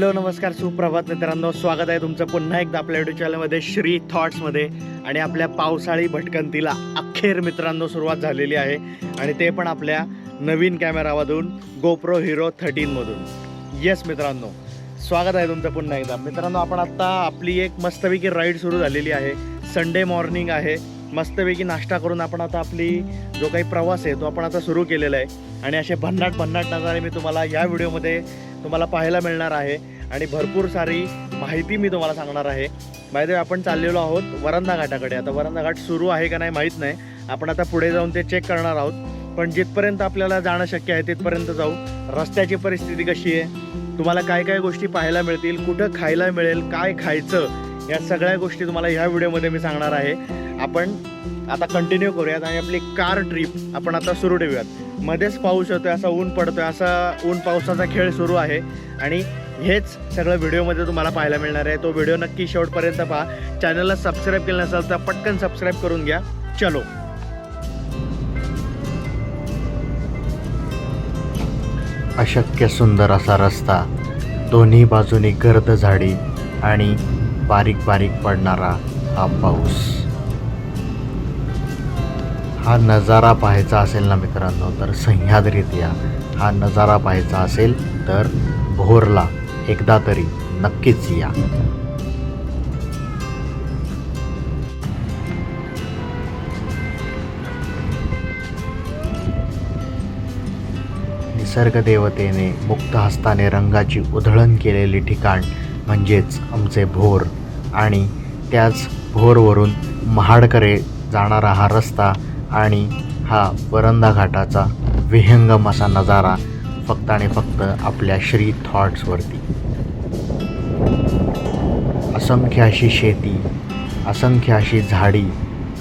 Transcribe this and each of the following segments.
Hello नमस्कार सुप्रभात मित्रांनो. स्वागत आहे तुमचं पुन्हा एकदा आपल्या युट्यूब चॅनलमध्ये श्री थॉट्समध्ये आणि आपल्या पावसाळी भटकंतीला अखेर मित्रांनो सुरुवात झालेली आहे. आणि ते पण आपल्या नवीन कॅमेरामधून गोप्रो हिरो थर्टीनमधून येस मित्रांनो. स्वागत आहे तुमचं पुन्हा एकदा. मित्रांनो आपण आत्ता आपली एक मस्तपैकी राईड सुरू झालेली आहे. संडे मॉर्निंग आहे. मस्तपैकी नाश्ता करून आपण आता आपली जो काही प्रवास आहे तो आपण आता सुरू केलेला आहे. आणि असे भन्नाट भन्नाट नजारे मी तुम्हाला या व्हिडिओमध्ये तुम्हाला पाहायला मिळणार आहे. आणि भरपूर सारी माहिती मी तुम्हाला सांगणार आहे. बाय आपण चाललेलो आहोत वरंदा घाटाकडे. आता वरंदा घाट सुरू आहे का नाही माहीत नाही. आपण आता पुढे जाऊन ते चेक करणार आहोत. पण जिथपर्यंत आपल्याला जाणं शक्य आहे तिथपर्यंत जाऊ. रस्त्याची परिस्थिती कशी आहे? तुम्हाला काय काय गोष्टी पाहायला मिळतील? कुठं खायला मिळेल? काय खायचं? या सगळ्या गोष्टी तुम्हाला ह्या व्हिडिओमध्ये मी सांगणार आहे. आपण आता कंटिन्यू करूयात आणि आपली कार ट्रिप आपण आता सुरू ठेवूयात. मध्येच पाऊस होतोय असा ऊन पडतोय असा ऊन पावसाचा खेळ सुरू आहे. आणि हेच सगळं व्हिडिओमध्ये तुम्हाला पाहायला मिळणार आहे. तो व्हिडिओ नक्की शेवटपर्यंत पहा. चॅनलला सबस्क्राईब केलं नसेल तर पटकन सबस्क्राईब करून घ्या. चलो. अशक्य सुंदर असा रस्ता दोन्ही बाजूनी गर्द झाडी आणि बारीक बारीक पडणारा हा पाऊस. हा नजारा पाहायचा असेल ना मित्रांनो तर सह्याद्रीत या. हा नजारा पाहायचा असेल तर भोरला. एकदा तरी नक्कीच या. निसर्गदेवतेने मुक्त हस्ताने रंगाची उधळण केलेले ठिकाण म्हणजेच आमचे भोर आणि त्याच भोरवरून महाडकडे जाणारा हा रस्ता आणि हा वरंदा घाटाचा विहंगम असा नजारा फक्त आणि फक्त आपल्या श्री थॉट्सवरती असंख्य अशी शेती असंख्य अशी झाडी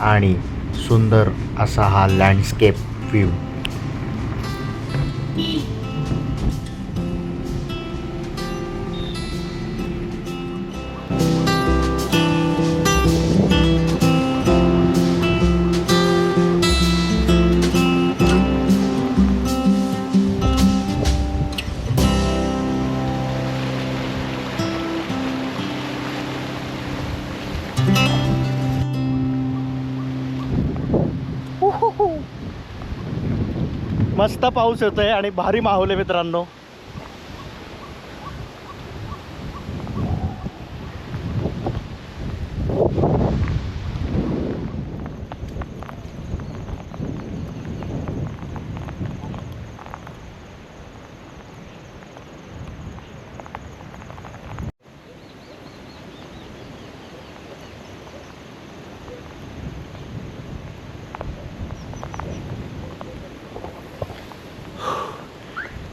आणि सुंदर असा हा लँडस्केप व्ह्यू मस्त पाऊस आहे आणि भारी माहोल आहे मित्रांनो.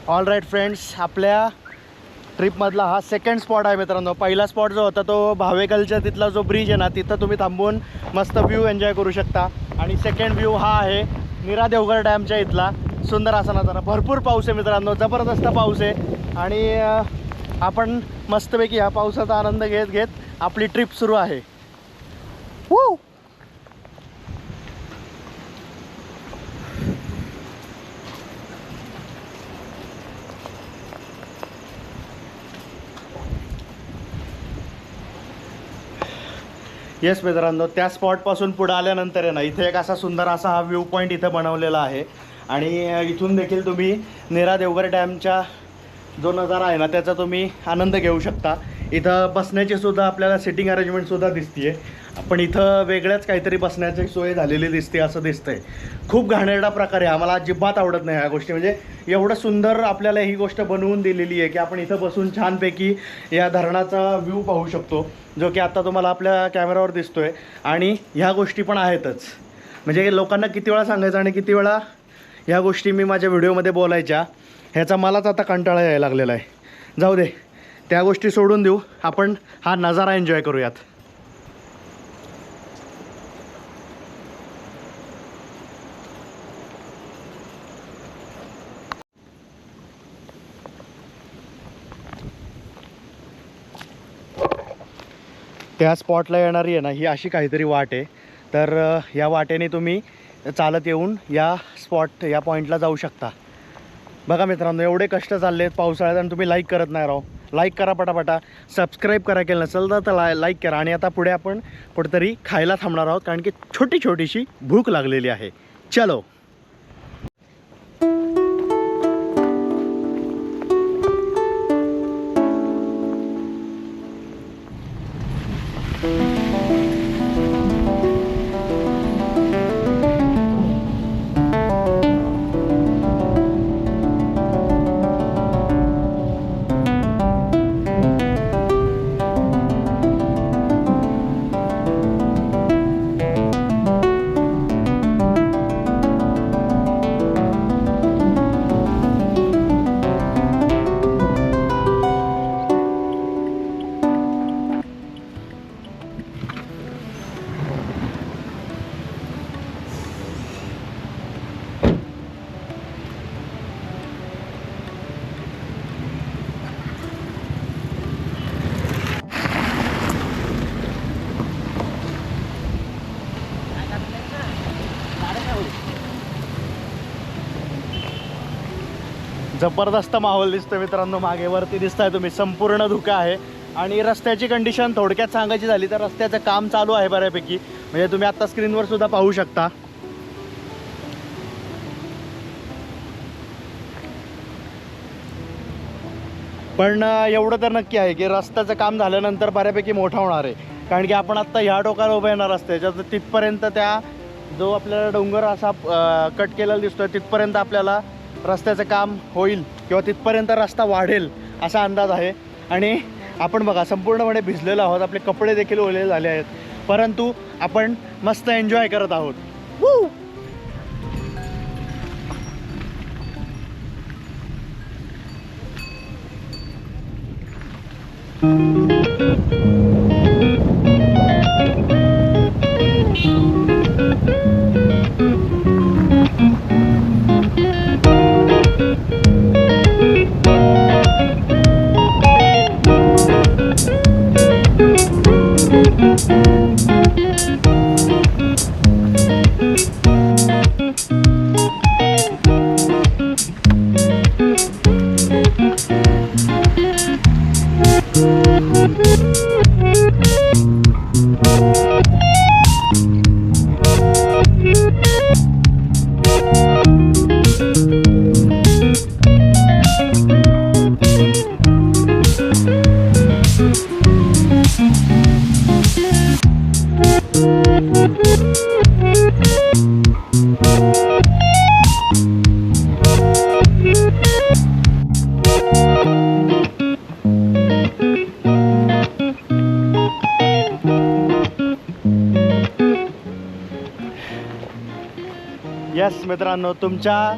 ऑल राईट फ्रेंड्स आपल्या ट्रिपमधला हा सेकंड स्पॉट आहे मित्रांनो. पहिला स्पॉट जो होता तो भावेकलच्या तिथला जो ब्रिज आहे ना तिथं तुम्ही थांबून मस्त व्ह्यू एन्जॉय करू शकता. आणि सेकंड व्ह्यू हा आहे निरा देवगर डॅमच्या इथला. सुंदर असा नजारा. भरपूर पाऊस आहे मित्रांनो. जबरदस्त पाऊस आहे. आणि आपण मस्तपैकी ह्या पावसाचा आनंद घेत घेत आपली ट्रिप सुरू आहे. येस मित्रांनो त्या स्पॉटपासून पुढं आल्यानंतर आहे ना इथे एक असा सुंदर असा हा व्ह्यू पॉईंट इथं बनवलेला आहे. आणि इथून देखील तुम्ही नेरा देवघर डॅमच्या जो नजारा आहे ना त्याचा तुम्ही आनंद घेऊ शकता. इथं बसण्याची सुद्धा आपल्याला सिटिंग अरेंजमेंटसुद्धा दिसते आहे पण इथं वेगळ्याच काहीतरी बसण्याची सोय झालेली दिसते असं दिसतंय. खूप घाणेरडा प्रकार आहे. आम्हाला अजिबात आवडत नाही ह्या गोष्टी. म्हणजे एवढं सुंदर आपल्याला ही गोष्ट बनवून दिलेली आहे की आपण इथं बसून छानपैकी या धरणाचा व्ह्यू पाहू शकतो जो की आत्ता तुम्हाला आपल्या कॅमेरावर दिसतोय. आणि ह्या गोष्टी पण आहेतच. म्हणजे लोकांना किती वेळा सांगायचं आणि किती वेळा ह्या गोष्टी मी माझ्या व्हिडिओमध्ये बोलायच्या ह्याचा मलाच आता कंटाळा यायला लागलेला आहे. जाऊ दे. त्या गोष्टी सोडून देऊ. आपण हा नजारा एन्जॉय करूयात. त्या स्पॉटला येणारी आहे ना ही अशी काहीतरी वाट आहे. तर या वाटेने तुम्ही चालत येऊन या स्पॉट या पॉईंटला जाऊ शकता. बघा मित्रांनो एवढे कष्ट चालले आहेत पावसाळ्यात आणि तुम्ही लाईक करत नाही राहो. लाईक करा पटापटा सबस्क्राईब करा केलं नसेल तर ला लाईक करा. आणि आता पुढे आपण कुठेतरी खायला थांबणार आहोत कारण की छोटी छोटीशी भूक लागलेली आहे. चलो. जबरदस्त माहोल दिसतो मित्रांनो. मागे वरती दिसताय तुम्ही. संपूर्ण धुका आहे. आणि रस्त्याची कंडिशन थोडक्यात सांगायची झाली तर रस्त्याचं काम चालू आहे बऱ्यापैकी. म्हणजे तुम्ही आता स्क्रीनवर सुद्धा पाहू शकता. पण एवढं तर नक्की आहे की रस्त्याचं काम झाल्यानंतर बऱ्यापैकी मोठा होणार आहे. कारण की आपण आत्ता ह्या टोकाला उभं येणार रस्त्याच्या तर तिथपर्यंत त्या जो आपल्याला डोंगर असा कट केलेला दिसतोय तिथपर्यंत आपल्याला रस्त्याचं काम होईल किंवा तिथपर्यंत रस्ता वाढेल असा अंदाज आहे. आणि आपण बघा संपूर्णपणे भिजलेलो आहोत. आपले कपडे देखील ओले झाले आहेत. परंतु आपण मस्त एन्जॉय करत आहोत. Woo! येस मित्रांनो तुमच्या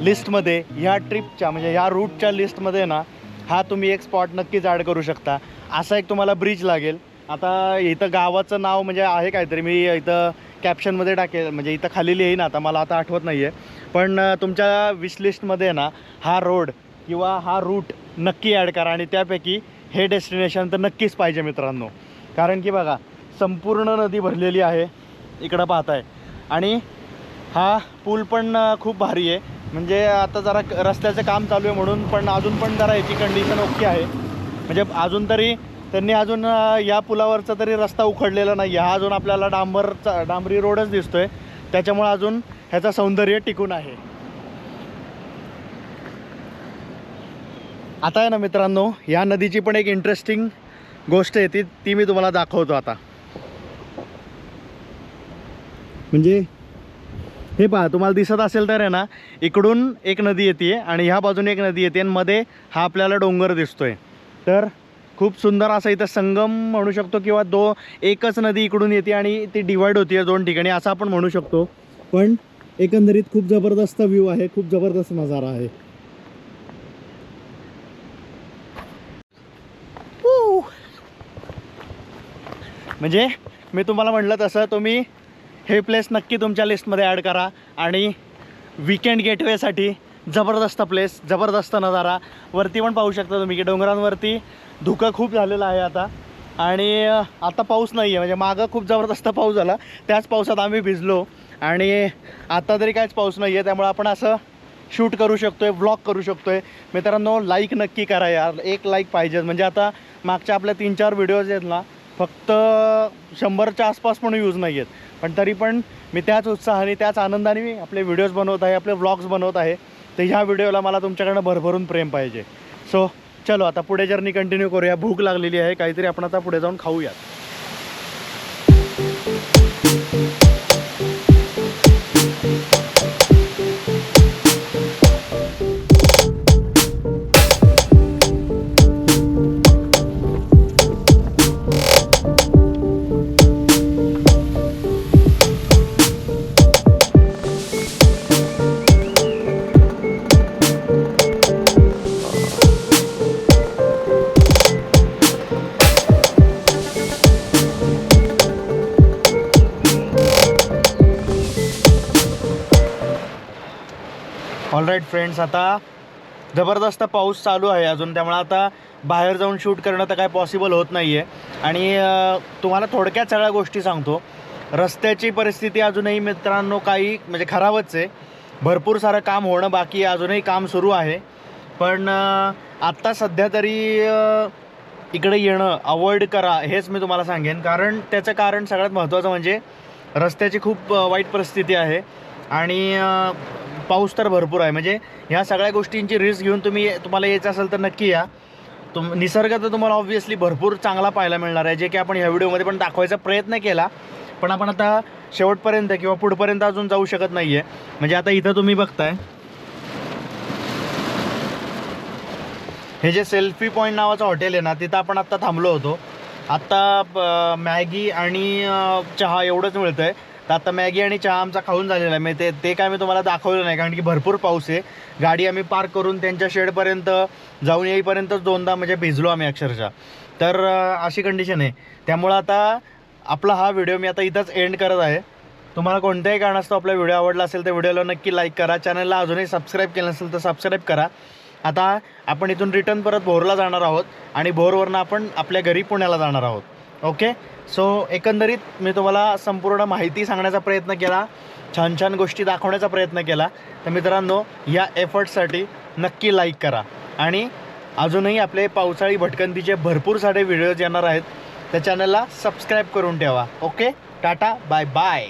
लिस्टमध्ये ह्या ट्रिपच्या म्हणजे ह्या रूटच्या लिस्टमध्ये ना हा तुम्ही एक स्पॉट नक्कीच ॲड करू शकता. असा एक तुम्हाला ब्रिज लागेल. आता इथं गावाचं नाव म्हणजे आहे काहीतरी. मी इथं कॅप्शनमध्ये टाकेल म्हणजे इथं खाली येईन आता. मला आता आठवत नाही आहे पण तुमच्या विशलिस्टमध्ये ना हा रोड किंवा हा रूट नक्की ॲड करा आणि त्यापैकी हे डेस्टिनेशन तर नक्कीच पाहिजे मित्रांनो. कारण की बघा संपूर्ण नदी भरलेली आहे इकडं पाहताय. आणि हा पूल पण खूप भारी आहे. म्हणजे आता जरा क- रस्त्याचं काम चालू आहे म्हणून पण अजून पण जरा याची कंडिशन ओके आहे. म्हणजे अजून तरी त्यांनी अजून या पुलावरचा तरी रस्ता उखडलेला नाही आहे हा अजून आपल्याला डांबरचा डांबरी रोडच दिसतोय. त्याच्यामुळे अजून ह्याचं सौंदर्य टिकून आहे. आता आहे ना मित्रांनो या नदीची पण एक इंटरेस्टिंग गोष्ट आहे. ती ती मी तुम्हाला दाखवतो आता. म्हणजे हे पहा तुम्हाला दिसत असेल तर आहे ना इकडून एक नदी येते आणि ह्या बाजूने एक नदी येते आणि मध्ये हा आपल्याला डोंगर दिसतोय. तर खूप सुंदर असा इथं संगम म्हणू शकतो किंवा दो एकच नदी इकडून येते आणि ती डिवाईड होती दोन ठिकाणी असं आपण म्हणू शकतो. पण एकंदरीत खूप जबरदस्त व्ह्यू आहे खूप जबरदस्त नजारा आहे. म्हणजे मी तुम्हाला म्हटलं तसं तुम्ही हे प्लेस नक्की तुमच्या लिस्टमध्ये ॲड करा आणि विकेंड गेटवेसाठी जबरदस्त प्लेस जबरदस्त नजारा. वरती पण पाहू शकता तुम्ही की डोंगरांवरती धुकं खूप झालेलं आहे आता. आणि आता पाऊस नाही आहे म्हणजे मागं खूप जबरदस्त पाऊस झाला. त्याच पावसात आम्ही भिजलो. आणि आता तरी काहीच पाऊस नाही आहे त्यामुळे आपण असं शूट करू शकतो आहे व्लॉग करू शकतो आहे मित्रांनो लाईक नक्की करा यार. एक लाईक पाहिजे म्हणजे आता मागच्या आपल्या तीन चार व्हिडिओज आहेत ना फक्त शंभरच्या आसपास पण व्ह्यूज नाही आहेत पण तरी पण मी त्याच उत्साहाने त्याच आनंदाने मी आपले व्हिडिओज बनवत आहे आपले व्लॉग्स बनवत आहे. तर ह्या व्हिडिओला मला तुमच्याकडनं भरभरून प्रेम पाहिजे. सो चलो आता पुढे जर्नी कंटिन्यू करूया. भूक लागलेली आहे. काहीतरी आपण आता पुढे जाऊन खाऊयात. ऑलराईट फ्रेंड्स आता जबरदस्त पाऊस चालू आहे अजून. त्यामुळे आता बाहेर जाऊन शूट करणं तर काय पॉसिबल होत नाही आहे आणि तुम्हाला थोडक्यात सगळ्या गोष्टी सांगतो. रस्त्याची परिस्थिती अजूनही मित्रांनो काही म्हणजे खराबच आहे. भरपूर सारं काम होणं बाकी आहे. अजूनही काम सुरू आहे. पण आत्ता सध्या तरी इकडे येणं अवॉइड करा हेच मी तुम्हाला सांगेन. कारण त्याचं कारण सगळ्यात महत्त्वाचं म्हणजे रस्त्याची खूप वाईट परिस्थिती आहे. आणि पाऊस तर भरपूर आहे. म्हणजे ह्या सगळ्या गोष्टींची रिस्क घेऊन तुम्ही तुम्हाला यायचं असेल तर नक्की या. तुम निसर्ग तर तुम्हाला ऑब्व्हियसली भरपूर चांगला पाहायला मिळणार आहे. जे की आपण ह्या व्हिडिओमध्ये पण दाखवायचा प्रयत्न केला. पण आपण आता शेवटपर्यंत किंवा पुढपर्यंत अजून जाऊ शकत नाही आहे म्हणजे आता इथं तुम्ही बघताय. हे जे सेल्फी पॉईंट नावाचं हॉटेल आहे ना तिथं आपण आत्ता थांबलो होतो. आत्ता मॅगी आणि चहा एवढंच मिळतं आहे तर आता मॅगी आणि चहा आमचा खाऊन झालेला आहे. म्हणजे ते ते काय मी तुम्हाला दाखवलं नाही कारण की भरपूर पाऊस आहे. गाडी आम्ही पार्क करून त्यांच्या शेडपर्यंत जाऊन येईपर्यंतच दोनदा म्हणजे भिजलो आम्ही अक्षरशः. तर अशी कंडिशन आहे. त्यामुळं आता आपला हा व्हिडिओ मी आता इथंच एंड करत आहे. तुम्हाला कोणत्याही कारणास्तव आपला व्हिडिओ आवडला असेल तर व्हिडिओला नक्की लाईक करा. चॅनलला अजूनही सबस्क्राईब केलं नसेल तर सबस्क्राईब करा. आता आपण इथून रिटर्न परत भोरला जाणार आहोत आणि भोरवरनं आपण आपल्या घरी पुण्याला जाणार आहोत. ओके सो एकंदरीत मी तुम्हाला संपूर्ण माहिती सांगण्याचा प्रयत्न केला. छान छान गोष्टी दाखवण्याचा प्रयत्न केला. तर मित्रांनो या एफर्टसाठी नक्की लाईक करा. आणि अजूनही आपले पावसाळी भटकंतीचे भरपूर सारे व्हिडिओज येणार आहेत. त्या चॅनलला सबस्क्राईब करून ठेवा. Okay tata bye bye